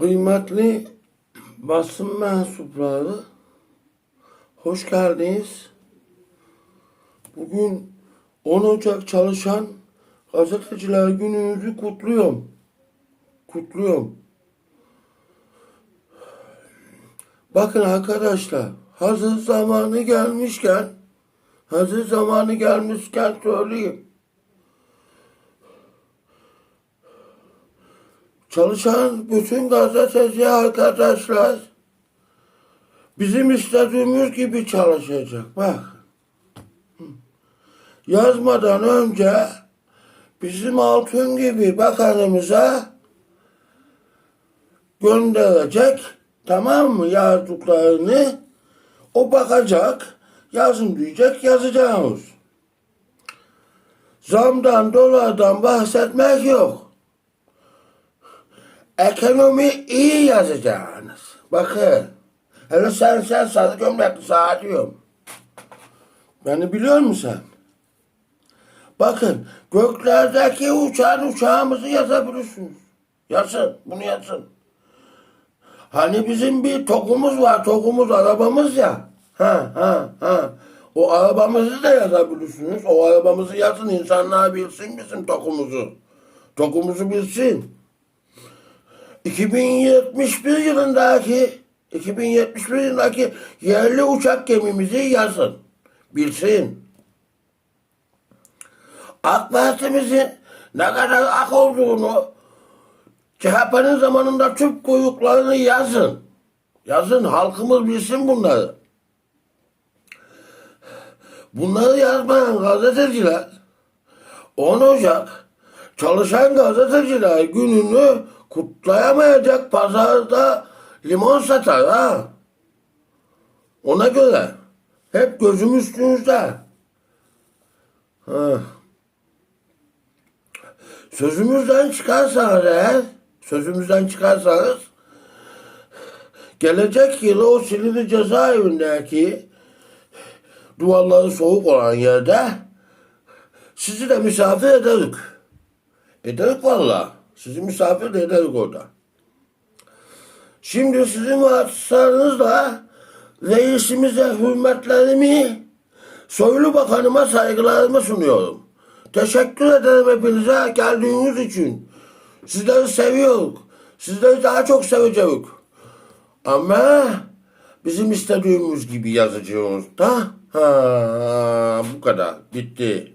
Kıymetli basın mensupları, hoş geldiniz. Bugün 10 Ocak çalışan gazeteciler gününüzü kutluyorum. Kutluyorum. Bakın arkadaşlar, hazır zamanı gelmişken, hazır zamanı gelmişken söyleyeyim. Çalışan bütün gazeteci arkadaşlar bizim istediğimiz gibi çalışacak. Bak. Yazmadan önce bizim altın gibi bakanımıza gönderecek. Tamam mı? Yazdıklarını o bakacak. Yazın diyecek yazacağız. Zamdan dolardan bahsetmek yok. Ekonomi iyi yazacaksınız. Bakın. Hele sen sen sarı gömlekli sağa diyorum. Beni biliyor musun sen? Bakın göklerdeki uçan uçağımızı yazabilirsiniz. Yazın bunu yazın. Hani bizim bir tokumuz var tokumuz arabamız ya. Ha ha ha. O arabamızı da yazabilirsiniz. O arabamızı yazın insanlar bilsin bizim tokumuzu. Tokumuzu bilsin. 2071 yılındaki 2071 yılındaki yerli uçak gemimizi yazın. Bilsin. AK Parti'mizin ne kadar ak olduğunu CHP'nin zamanında tüp kuyruklarını yazın. Yazın halkımız bilsin bunları. Bunları yazmayan gazeteciler 10 Ocak çalışan gazeteciler gününü kutlayamayacak pazarda limon satar ha. Ona göre hep gözüm üstünüzde. Sözümüzden çıkarsanız eğer, sözümüzden çıkarsanız gelecek yıl o Silivri cezaevindeki duvarları soğuk olan yerde sizi de misafir ederiz. Ederiz valla. Sizi misafir de ederiz orada. Şimdi sizin vasıtanızla reisimize hürmetlerimi, Soylu Bakanıma saygılarımı sunuyorum. Teşekkür ederim hepinize geldiğiniz için. Sizleri seviyoruz. Sizleri daha çok seveceğiz. Ama bizim istediğimiz gibi yazacağız da. Ha, bu kadar. Bitti.